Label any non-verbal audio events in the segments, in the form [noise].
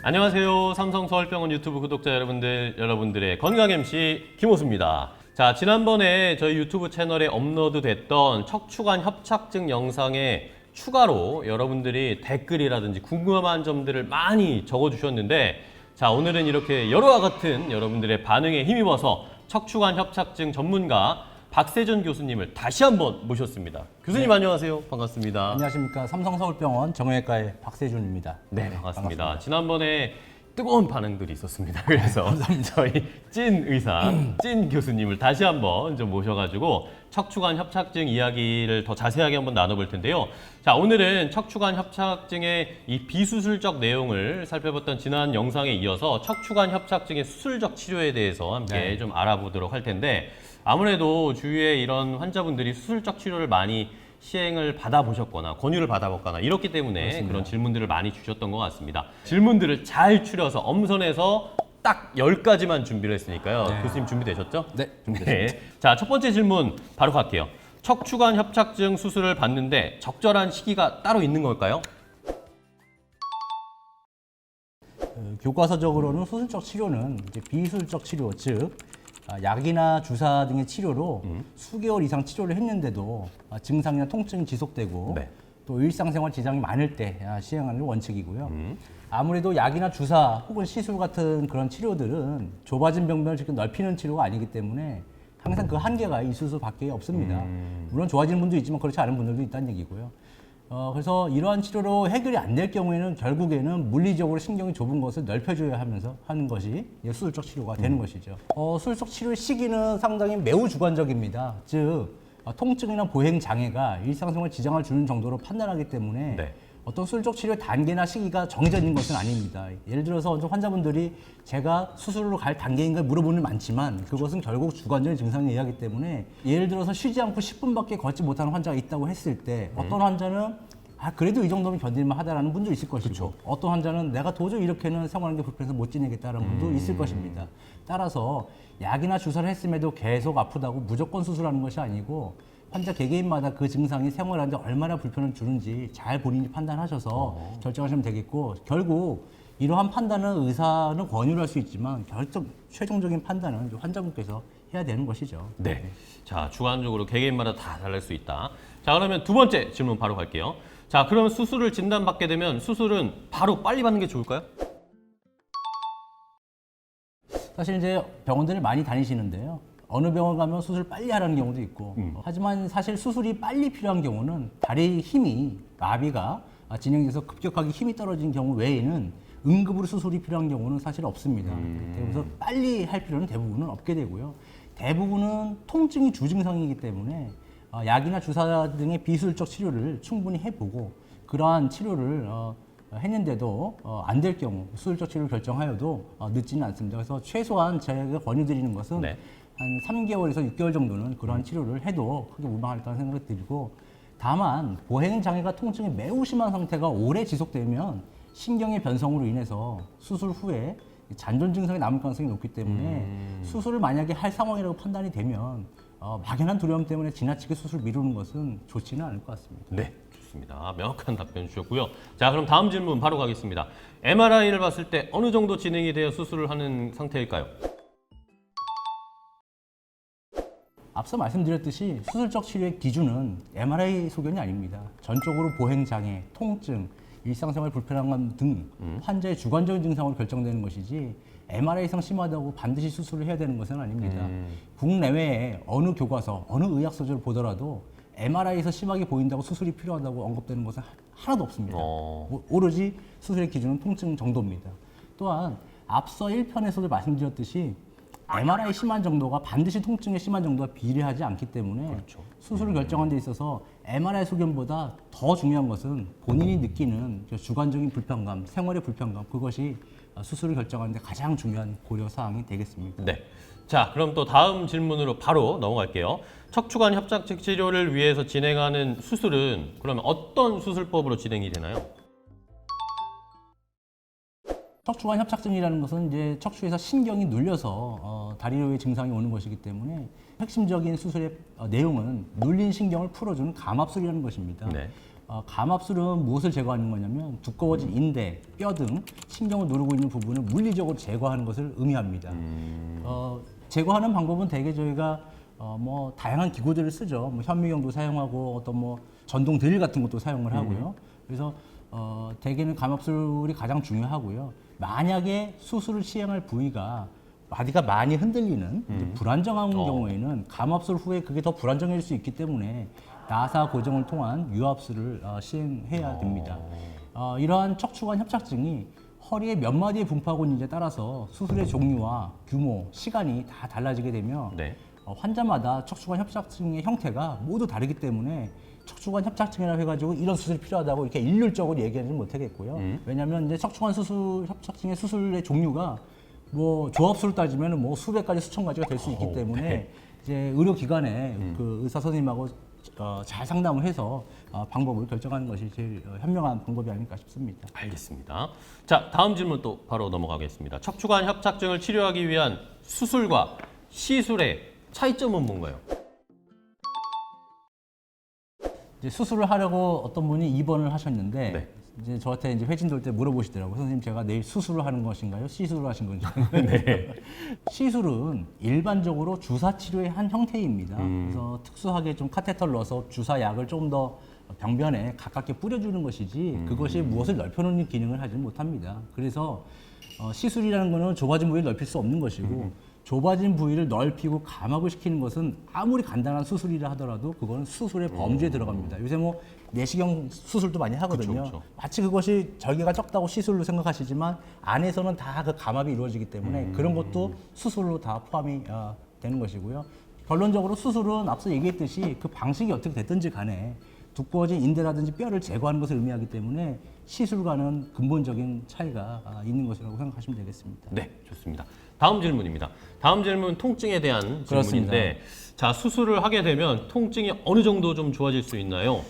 안녕하세요. 삼성 서울병원 유튜브 구독자 여러분들, 여러분들의 건강 MC 김호수입니다. 자, 지난번에 저희 유튜브 채널에 업로드 됐던 척추관 협착증 영상에 추가로 여러분들이 댓글이라든지 궁금한 점들을 많이 적어주셨는데, 자, 오늘은 이렇게 여러와 같은 여러분들의 반응에 힘입어서 척추관 협착증 전문가 박세준 교수님을 다시 한번 모셨습니다. 교수님 안녕하세요. 반갑습니다. 안녕하십니까 삼성서울병원 정형외과의 박세준입니다. 네, 반갑습니다. 지난번에 뜨거운 반응들이 있었습니다. [laughs] 그래서 저희 찐 의사, [clears throat] 찐 교수님을 다시 한번 좀 모셔가지고 척추관 협착증 이야기를 더 자세하게 한번 나눠볼 텐데요. 자, 오늘은 척추관 협착증의 이 비수술적 내용을 살펴봤던 지난 영상에 이어서 척추관 협착증의 수술적 치료에 대해서 함께 네. 좀 알아보도록 할 텐데 아무래도 주위에 이런 환자분들이 수술적 치료를 많이 시행을 받아보셨거나 권유를 받아봤거나 이렇기 때문에 그렇습니다. 그런 질문들을 많이 주셨던 것 같습니다. 질문들을 잘 추려서 엄선해서 딱 10가지만 준비를 했으니까요. 네. 교수님 준비되셨죠? 네, 준비됐습니다. 네. 자, 첫 번째 질문 바로 갈게요. 척추관 협착증 수술을 받는데 적절한 시기가 따로 있는 걸까요? 그 교과서적으로는 수술적 치료는 이제 비수술적 치료, 즉 아, 약이나 주사 등의 치료로 음. 수개월 이상 치료를 했는데도 아, 증상이나 통증이 지속되고 네. 또 일상생활 지장이 많을 때 아, 시행하는 게 원칙이고요. 음. 아무래도 약이나 주사 혹은 시술 같은 그런 치료들은 좁아진 병변을 직접 넓히는 치료가 아니기 때문에 항상 그 한계가 있을 수밖에 없습니다. 음. 물론 좋아지는 분도 있지만 그렇지 않은 분들도 있다는 얘기고요. 어, 그래서 이러한 치료로 해결이 안 될 경우에는 결국에는 물리적으로 신경이 좁은 것을 넓혀줘야 하면서 하는 것이 이제 수술적 치료가 되는 음. 것이죠. 어, 수술적 치료의 시기는 상당히 매우 주관적입니다. 즉 어, 통증이나 보행 장애가 일상생활 지장을 주는 정도로 판단하기 때문에 네. 어떤 수술적 치료의 단계나 시기가 정해져 있는 것은 아닙니다. 예를 들어서 어떤 환자분들이 제가 수술로 갈 단계인가 물어보는 많지만 그것은 결국 주관적인 증상에 의하기 때문에 예를 들어서 쉬지 않고 10분밖에 걷지 못하는 환자가 있다고 했을 때 어떤 환자는 아 그래도 이 정도면 견딜만 하다라는 분도 있을 것이고 어떤 환자는 내가 도저히 이렇게는 생활하는 게 불편해서 못 지내겠다라는 분도 있을 것입니다. 따라서 약이나 주사를 했음에도 계속 아프다고 무조건 수술하는 것이 아니고 환자 개개인마다 그 증상이 생활하는데 얼마나 불편을 주는지 잘 본인이 판단하셔서 결정하시면 되겠고 결국 이러한 판단은 의사는 권유를 할 수 있지만 결정 최종적인 판단은 환자분께서 해야 되는 것이죠. 네. 자, 주관적으로 개개인마다 다 다를 수 있다. 자, 그러면 두 번째 질문 바로 갈게요. 자, 그러면 수술을 진단받게 되면 수술은 바로 빨리 받는 게 좋을까요? 사실 이제 병원들을 많이 다니시는데요. 어느 병원 가면 수술 빨리 하라는 경우도 있고 하지만 사실 수술이 빨리 필요한 경우는 다리 힘이 마비가 진행돼서 급격하게 힘이 떨어진 경우 외에는 응급으로 수술이 필요한 경우는 사실 없습니다. 그래서 빨리 할 필요는 대부분은 없게 되고요. 대부분은 통증이 주증상이기 때문에 어, 약이나 주사 등의 비수술적 치료를 충분히 해보고 그러한 치료를 어, 했는데도 안될 경우 수술적 치료를 결정하여도 어, 늦지는 않습니다. 그래서 최소한 제가 권유드리는 것은 네. 한 3개월에서 6개월 정도는 그러한 치료를 해도 크게 무방하다는 생각이 들고 다만 보행 장애가 통증이 매우 심한 상태가 오래 지속되면 신경의 변성으로 인해서 수술 후에 잔존 증상이 남을 가능성이 높기 때문에 수술을 만약에 할 상황이라고 판단이 되면 어, 막연한 두려움 때문에 지나치게 수술 미루는 것은 좋지는 않을 것 같습니다. 네, 좋습니다. 명확한 답변 주셨고요. 자, 그럼 다음 질문 바로 가겠습니다. MRI를 봤을 때 어느 정도 진행이 되어 수술을 하는 상태일까요? 앞서 말씀드렸듯이 수술적 치료의 기준은 MRI 소견이 아닙니다. 전적으로 보행 장애, 통증, 일상생활 불편함 등 환자의 주관적인 증상으로 결정되는 것이지 MRI 이상 심하다고 반드시 수술을 해야 되는 것은 아닙니다. 국내외에 어느 교과서, 어느 의학 서적을 보더라도 MRI에서 심하게 보인다고 수술이 필요하다고 언급되는 것은 하- 하나도 없습니다. 어. 오- 오로지 수술의 기준은 통증 정도입니다. 또한 앞서 1편에서도 말씀드렸듯이 MRI 심한 정도가 반드시 통증의 심한 정도와 비례하지 않기 때문에 수술을 결정하는 데 있어서 MRI 소견보다 더 중요한 것은 본인이 느끼는 그 주관적인 불편감, 생활의 불편감 그것이 수술을 결정하는 데 가장 중요한 고려 사항이 되겠습니다. 네. 자, 그럼 또 다음 질문으로 바로 넘어갈게요. 척추관 협착증 치료를 위해서 진행하는 수술은 그러면 어떤 수술법으로 진행이 되나요? 척추관 협착증이라는 것은 이제 척추에서 신경이 눌려서 어, 다리로의 증상이 오는 것이기 때문에 핵심적인 수술의 어, 내용은 눌린 신경을 풀어주는 감압술이라는 것입니다. 네. 어, 감압술은 무엇을 제거하는 거냐면 두꺼워진 인대, 뼈 등 신경을 누르고 있는 부분을 물리적으로 제거하는 것을 의미합니다. 어, 제거하는 방법은 대개 저희가 어, 뭐 다양한 기구들을 쓰죠. 뭐 현미경도 사용하고 어떤 뭐 전동 드릴 같은 것도 사용을 하고요. 그래서 어, 대개는 감압술이 가장 중요하고요. 만약에 수술을 시행할 부위가 마디가 많이 흔들리는 이제 불안정한 경우에는 감압술 후에 그게 더 불안정해질 수 있기 때문에 나사 고정을 통한 유압술을 어, 시행해야 됩니다. 어, 이러한 척추관 협착증이 허리의 몇 분포하고 있는지에 따라서 수술의 종류와 규모, 시간이 다 달라지게 되며 네. 어, 환자마다 척추관 협착증의 형태가 모두 다르기 때문에 척추관 협착증이라고 해가지고 이런 수술이 필요하다고 이렇게 일률적으로 얘기하지는 못하겠고요. 왜냐하면 이제 척추관 수술 협착증의 수술의 종류가 뭐 조합수를 따지면 뭐 수백 가지 수천 가지가 될 수 있기 오, 때문에 네. 이제 의료기관에 그 의사 선생님하고 어, 잘 상담을 해서 어, 방법을 결정하는 것이 제일 어, 현명한 방법이 아닐까 싶습니다. 알겠습니다. 자, 다음 질문 또 바로 넘어가겠습니다. 척추관 협착증을 치료하기 위한 수술과 시술의 차이점은 뭔가요? 이제 수술을 하려고 어떤 분이 입원을 하셨는데 네. 이제 저한테 이제 회진 돌 때 물어보시더라고요. 선생님 제가 내일 수술을 하는 것인가요? 시술을 하신 건가요? [laughs] 네. [laughs] 시술은 일반적으로 주사 치료의 한 형태입니다. 음. 그래서 특수하게 좀 카테터를 넣어서 주사 약을 좀 더 병변에 가깝게 뿌려주는 것이지 음. 그것이 무엇을 넓혀놓는 기능을 하지는 못합니다. 그래서 어, 시술이라는 것은 좁아진 부위를 넓힐 수 없는 것이고 음. 좁아진 부위를 넓히고 감압을 시키는 것은 아무리 간단한 수술이라 하더라도 그거는 수술의 범주에 들어갑니다. 요새 뭐 내시경 수술도 많이 하거든요. 그쵸, 그쵸. 마치 그것이 절개가 적다고 시술로 생각하시지만 안에서는 다 그 감압이 이루어지기 때문에 음. 그런 것도 수술로 다 포함이 어, 되는 것이고요. 결론적으로 수술은 앞서 얘기했듯이 그 방식이 어떻게 됐든지 간에 두꺼워진 인대라든지 뼈를 제거하는 것을 의미하기 때문에 시술과는 근본적인 차이가 아, 있는 것이라고 생각하시면 되겠습니다. 네, 좋습니다. 다음 질문입니다. 다음 질문 통증에 대한 그렇습니다. 질문인데, 자 수술을 하게 되면 통증이 어느 정도 좀 좋아질 수 있나요?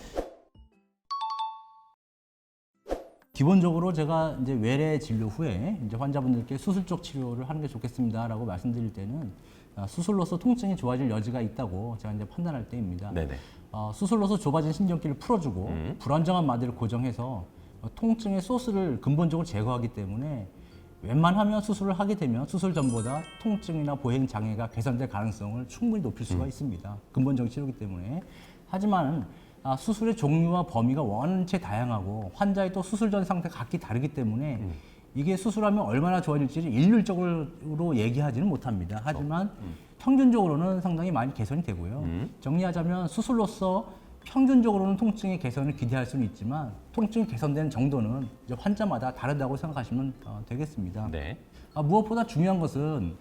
기본적으로 제가 이제 외래 진료 후에 이제 환자분들께 수술 적 치료를 하는 게 좋겠습니다라고 말씀드릴 때는 아, 수술로서 통증이 좋아질 여지가 있다고 제가 이제 판단할 때입니다. 네네. 어, 수술로서 좁아진 신경기를 풀어주고 불안정한 마디를 고정해서 어, 통증의 소스를 근본적으로 제거하기 때문에 웬만하면 수술을 하게 되면 수술 전보다 통증이나 보행 장애가 개선될 가능성을 충분히 높일 수가 있습니다. 근본적인 치료기 때문에. 하지만 아, 수술의 종류와 범위가 원체 다양하고 환자의 또 수술 전 상태가 각기 다르기 때문에 이게 수술하면 얼마나 좋아질지를 일률적으로 얘기하지는 못합니다. 하지만 평균적으로는 상당히 많이 개선이 되고요. 정리하자면 수술로서 평균적으로는 통증의 개선을 기대할 수는 있지만 통증이 개선되는 정도는 환자마다 다르다고 생각하시면 어, 되겠습니다. 네. 아, 무엇보다 중요한 것은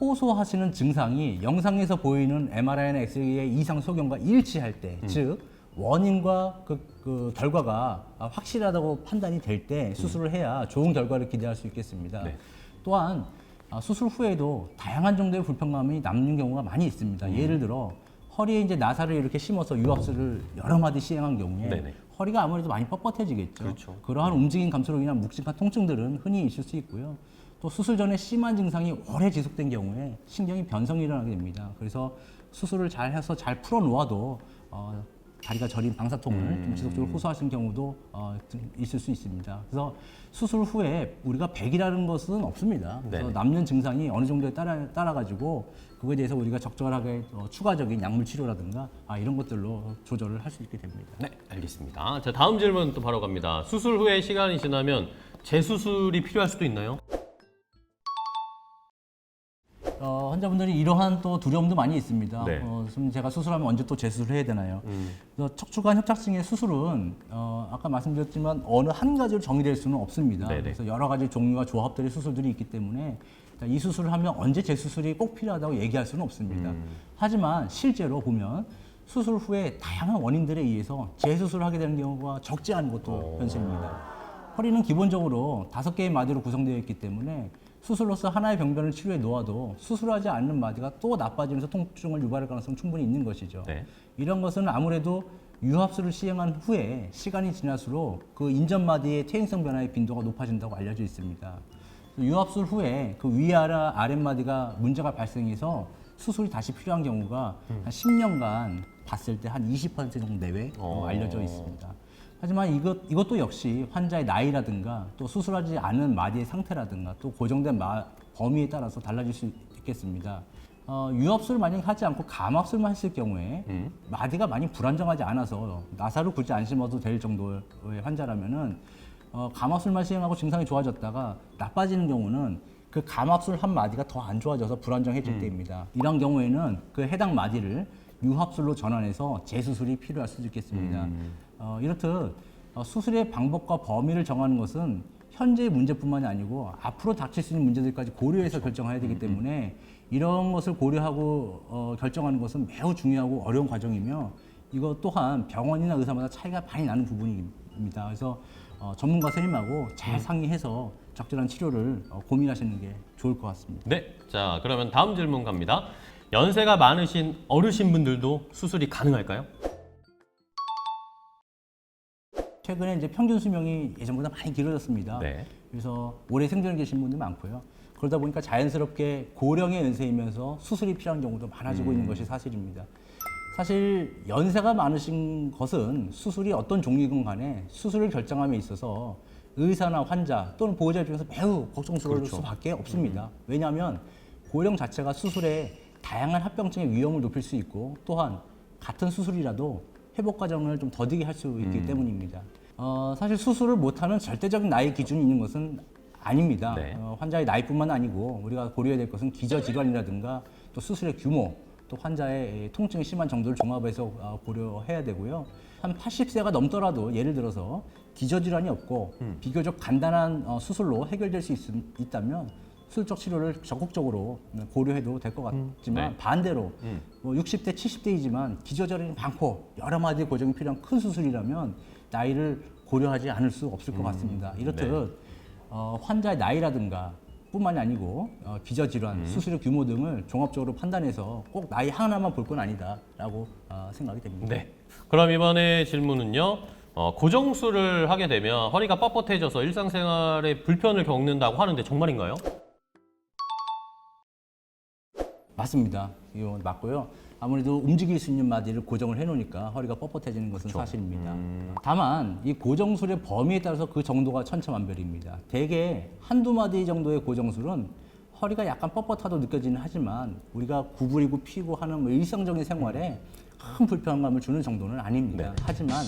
호소하시는 증상이 영상에서 보이는 MRI나 엑스레이의 이상 소견과 일치할 때, 즉 원인과 그, 그 결과가 아, 확실하다고 판단이 될 때 수술을 해야 좋은 결과를 기대할 수 있겠습니다. 네. 또한 아, 수술 후에도 다양한 정도의 불편감이 남는 경우가 많이 있습니다. 예를 들어 허리에 이제 나사를 이렇게 심어서 유압술을 여러 마디 시행한 경우에 네네. 허리가 아무래도 많이 뻣뻣해지겠죠. 그렇죠. 그러한 움직임 감소로 인한 묵직한 통증들은 흔히 있을 수 있고요. 또 수술 전에 심한 증상이 오래 지속된 경우에 신경이 변성이 일어나게 됩니다. 그래서 수술을 잘 해서 잘 풀어 놓아도 어, 다리가 저린 방사통을 음. 좀 지속적으로 호소하시는 경우도 어, 좀 있을 수 있습니다. 그래서 수술 후에 우리가 100이라는 것은 없습니다. 그래서 네네. 남는 증상이 어느 정도에 따라 따라 가지고 그거에 대해서 우리가 적절하게 어, 추가적인 약물 치료라든가 아, 이런 것들로 조절을 할 수 있게 됩니다. 네, 알겠습니다. 자, 다음 질문 또 바로 갑니다. 수술 후에 시간이 지나면 재수술이 필요할 수도 있나요? 환자분들이 이러한 또 두려움도 많이 있습니다. 네. 어, 그럼 제가 수술하면 언제 또 재수술을 해야 되나요? 그래서 척추관 협착증의 수술은 어, 아까 말씀드렸지만 어느 한 가지로 정의될 수는 없습니다. 네네. 그래서 여러 가지 종류와 조합들의 수술들이 있기 때문에 자, 이 수술을 하면 언제 재수술이 꼭 필요하다고 얘기할 수는 없습니다. 하지만 실제로 보면 수술 후에 다양한 원인들에 의해서 재수술을 하게 되는 경우가 적지 않은 것도 현실입니다. 허리는 기본적으로 다섯 개의 마디로 구성되어 있기 때문에 수술로서 하나의 병변을 치료해 놓아도 수술하지 않는 마디가 또 나빠지면서 통증을 유발할 가능성이 충분히 있는 것이죠. 네. 이런 것은 아무래도 유합술을 시행한 후에 시간이 지날수록 그 인전 마디의 퇴행성 변화의 빈도가 높아진다고 알려져 있습니다. 유합술 후에 그 위아래 아랫마디가 문제가 발생해서 수술이 다시 필요한 경우가 한 10년간 봤을 때 한 20% 정도 내외 어, 어. 알려져 있습니다. 하지만 이것, 이것도 역시 환자의 나이라든가 또 수술하지 않은 마디의 상태라든가 또 고정된 마- 범위에 따라서 달라질 수 있겠습니다. 어, 유압술을 만약에 하지 않고 감압술만 했을 경우에 마디가 많이 불안정하지 않아서 나사를 굳이 안 심어도 될 정도의 환자라면은 어, 감압술만 시행하고 증상이 좋아졌다가 나빠지는 경우는 그 감압술 한 마디가 더 안 좋아져서 불안정해질 때입니다. 이런 경우에는 그 해당 마디를 유합술로 전환해서 재수술이 필요할 수도 있겠습니다. 어, 이렇듯 어, 수술의 방법과 범위를 정하는 것은 현재의 문제뿐만이 아니고 앞으로 닥칠 수 있는 문제들까지 고려해서 결정해야 되기 때문에 이런 것을 고려하고 어, 결정하는 것은 매우 중요하고 어려운 과정이며 이것 또한 병원이나 의사마다 차이가 많이 나는 부분입니다. 그래서 어, 전문가 선생님하고 잘 상의해서 적절한 치료를 어, 고민하시는 게 좋을 것 같습니다. 네. 자, 그러면 다음 질문 갑니다. 연세가 많으신 어르신 분들도 수술이 가능할까요? 최근에 이제 평균 수명이 예전보다 많이 길어졌습니다. 네. 그래서 오래 생존해 계신 분들 많고요. 그러다 보니까 자연스럽게 고령의 연세이면서 수술이 필요한 경우도 많아지고 있는 것이 사실입니다. 사실 연세가 많으신 것은 수술이 어떤 종류이건 간에 수술을 결정함에 있어서 의사나 환자 또는 보호자 입장에서 매우 걱정스러울 그렇죠. 수밖에 없습니다. 왜냐하면 고령 자체가 수술에 다양한 합병증의 위험을 높일 수 있고 또한 같은 수술이라도 회복 과정을 좀 더디게 할 수 있기 음. 때문입니다. 어, 사실 수술을 못하는 절대적인 나이 기준이 있는 것은 아닙니다. 네. 어, 환자의 나이뿐만 아니고 우리가 고려해야 될 것은 기저 질환이라든가 또 수술의 규모, 또 환자의 통증이 심한 정도를 종합해서 어, 고려해야 되고요. 한 80세가 넘더라도 예를 들어서 기저 질환이 없고 음. 비교적 간단한 어, 수술로 해결될 수 있, 있다면 수술적 치료를 적극적으로 고려해도 될 것 같지만 네. 반대로 음. 뭐 60대, 70대이지만 기저질환이 많고 여러 마디 고정이 필요한 큰 수술이라면 나이를 고려하지 않을 수 없을 것 같습니다. 이렇듯 네. 어, 환자의 나이라든가 뿐만이 아니고 어, 기저질환, 음. 수술의 규모 등을 종합적으로 판단해서 꼭 나이 하나만 볼 건 아니다라고 어, 생각이 됩니다. 네. 그럼 이번에 질문은요. 어, 고정술을 하게 되면 허리가 뻣뻣해져서 일상생활에 불편을 겪는다고 하는데 정말인가요? 맞습니다. 이거 맞고요. 아무래도 움직일 수 있는 마디를 고정을 해놓으니까 허리가 뻣뻣해지는 것은 사실입니다. 다만 이 고정술의 범위에 따라서 그 정도가 천차만별입니다. 대개 한두 마디 정도의 고정술은 허리가 약간 뻣뻣하도 느껴지는 하지만 우리가 구부리고 피고 하는 뭐 일상적인 생활에 큰 불편감을 주는 정도는 아닙니다. 하지만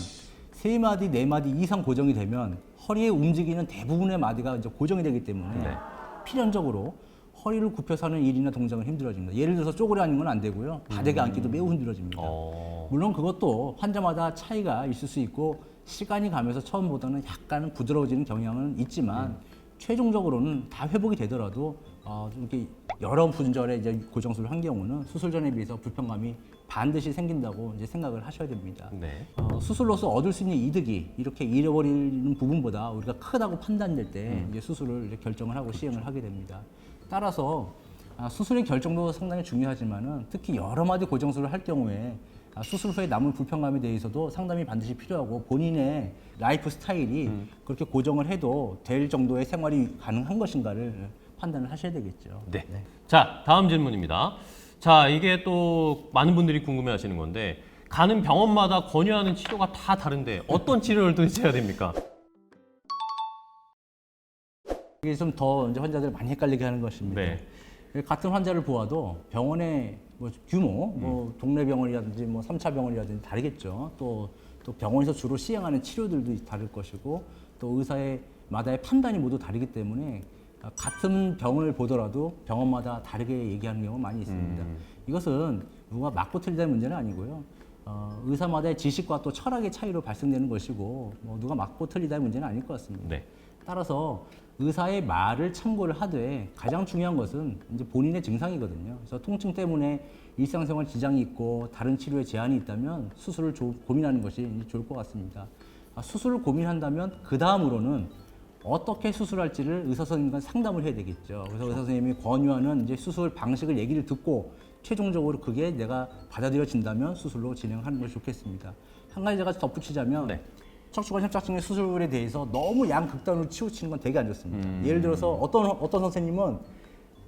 세 마디, 네 마디 이상 고정이 되면 허리에 움직이는 대부분의 마디가 이제 고정이 되기 때문에 네. 필연적으로 허리를 굽혀서 하는 일이나 동작은 힘들어집니다. 예를 들어서 쪼그려 앉는 건 안 되고요. 바닥에 앉기도 매우 힘들어집니다. 어, 물론 그것도 환자마다 차이가 있을 수 있고 시간이 가면서 처음보다는 약간은 부드러워지는 경향은 있지만 최종적으로는 다 회복이 되더라도 어, 좀 이렇게 여러 분절에 이제 고정술을 한 경우는 수술 전에 비해서 불편감이 반드시 생긴다고 이제 생각을 하셔야 됩니다. 네. 어, 수술로서 얻을 수 있는 이득이 이렇게 잃어버리는 부분보다 우리가 크다고 판단될 때 이제 수술을 이제 결정을 하고 시행을 하게 됩니다. 따라서 아, 수술의 결정도 상당히 중요하지만은 특히 여러 마디 고정술을 할 경우에 아, 수술 후에 남은 불편감에 대해서도 상담이 반드시 필요하고 본인의 라이프 스타일이 그렇게 고정을 해도 될 정도의 생활이 가능한 것인가를 판단을 하셔야 되겠죠. 네. 자, 다음 질문입니다. 자, 이게 또 많은 분들이 궁금해 하시는 건데, 가는 병원마다 권유하는 치료가 다 다른데, 어떤 치료를 도대체 해야 됩니까? 이게 좀 더 이제 환자들 많이 헷갈리게 하는 것입니다. 네. 같은 환자를 보아도 병원의 뭐 규모, 뭐 동네 병원이라든지 뭐 3차 병원이라든지 다르겠죠. 또, 또 병원에서 주로 시행하는 치료들도 다를 것이고 또 의사의 마다의 판단이 모두 다르기 때문에 같은 병을 보더라도 병원마다 다르게 얘기하는 경우가 많이 있습니다. 이것은 누가 맞고 틀리다는 문제는 아니고요. 어, 의사마다의 지식과 또 철학의 차이로 발생되는 것이고 뭐 누가 맞고 틀리다는 문제는 아닐 것 같습니다. 네. 따라서 의사의 말을 참고를 하되 가장 중요한 것은 이제 본인의 증상이거든요. 그래서 통증 때문에 일상생활 지장이 있고 다른 치료에 제한이 있다면 수술을 조- 고민하는 것이 좋을 것 같습니다. 아, 수술을 고민한다면 그 다음으로는 어떻게 수술할지를 의사 선생님과 상담을 해야 되겠죠. 그래서 의사 선생님이 권유하는 이제 수술 방식을 얘기를 듣고 최종적으로 그게 내가 받아들여진다면 수술로 진행하는 것이 좋겠습니다. 한 가지 제가 덧붙이자면 네. 척추관 협착증의 수술에 대해서 너무 양극단으로 치우치는 건 되게 안 좋습니다. 예를 들어서 어떤 어떤 선생님은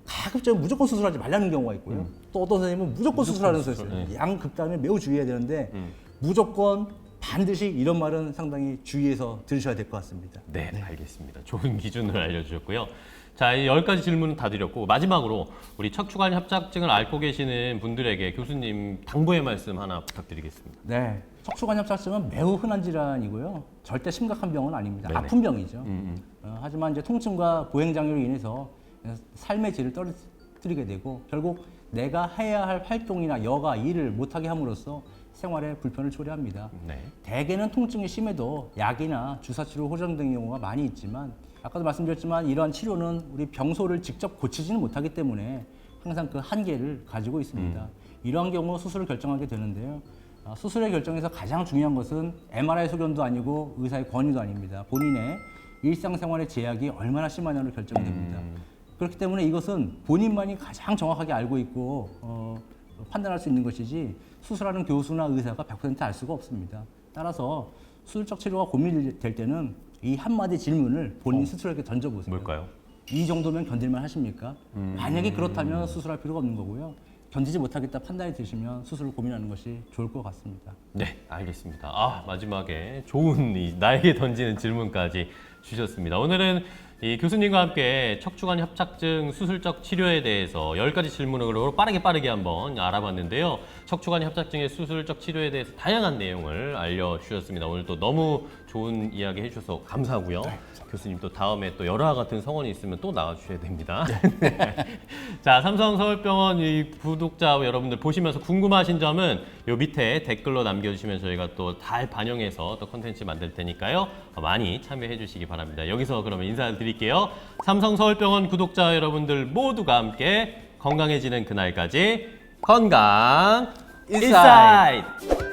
가급적 무조건 수술하지 말라는 경우가 있고요. 또 어떤 선생님은 무조건 수술하는 수술, 선생님 네. 있어요. 양 극단에 매우 주의해야 되는데 음. 무조건 반드시 이런 말은 상당히 주의해서 들으셔야 될 것 같습니다. 네, 알겠습니다. 좋은 기준을 알려주셨고요. 자, 이열 가지 질문은 다 드렸고 마지막으로 우리 척추관 협착증을 앓고 계시는 분들에게 교수님 당부의 말씀 하나 부탁드리겠습니다. 네. 척추관 협착증은 매우 흔한 질환이고요. 절대 심각한 병은 아닙니다. 네네. 아픈 병이죠. 음, 음. 어, 하지만 이제 통증과 보행 장애로 인해서 삶의 질을 떨어뜨리게 되고 결국 내가 해야 할 활동이나 여가 일을 못하게 함으로써 생활에 불편을 초래합니다. 네. 대개는 통증이 심해도 약이나 주사 치료 호전 등의 경우가 많이 있지만 아까도 말씀드렸지만 이러한 치료는 우리 병소를 직접 고치지는 못하기 때문에 항상 그 한계를 가지고 있습니다. 이러한 경우 수술을 결정하게 되는데요. 아, 수술의 결정에서 가장 중요한 것은 MRI 소견도 아니고 의사의 권유도 아닙니다. 본인의 일상생활의 제약이 얼마나 심하냐로 결정이 됩니다. 그렇기 때문에 이것은 본인만이 가장 정확하게 알고 있고 어, 판단할 수 있는 것이지 수술하는 교수나 의사가 100%알 수가 없습니다. 따라서 수술적 치료가 고민될 때는 이 한마디 질문을 본인 스스로에게 던져보세요. 뭘까요? 이 정도면 견딜만 하십니까? 만약에 그렇다면 수술할 필요가 없는 거고요. 견디지 못하겠다 판단이 드시면 수술을 고민하는 것이 좋을 것 같습니다. 네, 알겠습니다. 아, 마지막에 좋은 이 나에게 던지는 질문까지 주셨습니다. 오늘은 이 교수님과 함께 척추관 협착증 수술적 치료에 대해서 10가지 질문으로 빠르게 빠르게 한번 알아봤는데요. 척추관 협착증의 수술적 치료에 대해서 다양한 내용을 알려주셨습니다. 오늘 또 너무 좋은 이야기 해주셔서 감사하고요. 교수님 또 다음에 또 열화 같은 성원이 있으면 또 나와주셔야 됩니다. [laughs] 자, 삼성 서울병원 이 구독자 여러분들 보시면서 궁금하신 점은 요 밑에 댓글로 남겨주시면 저희가 또 잘 반영해서 또 컨텐츠 만들 테니까요. 많이 참여해 주시기 바랍니다. 여기서 그러면 인사드릴게요. 삼성 서울병원 구독자 여러분들 모두가 함께 건강해지는 그날까지 건강. 인사이트.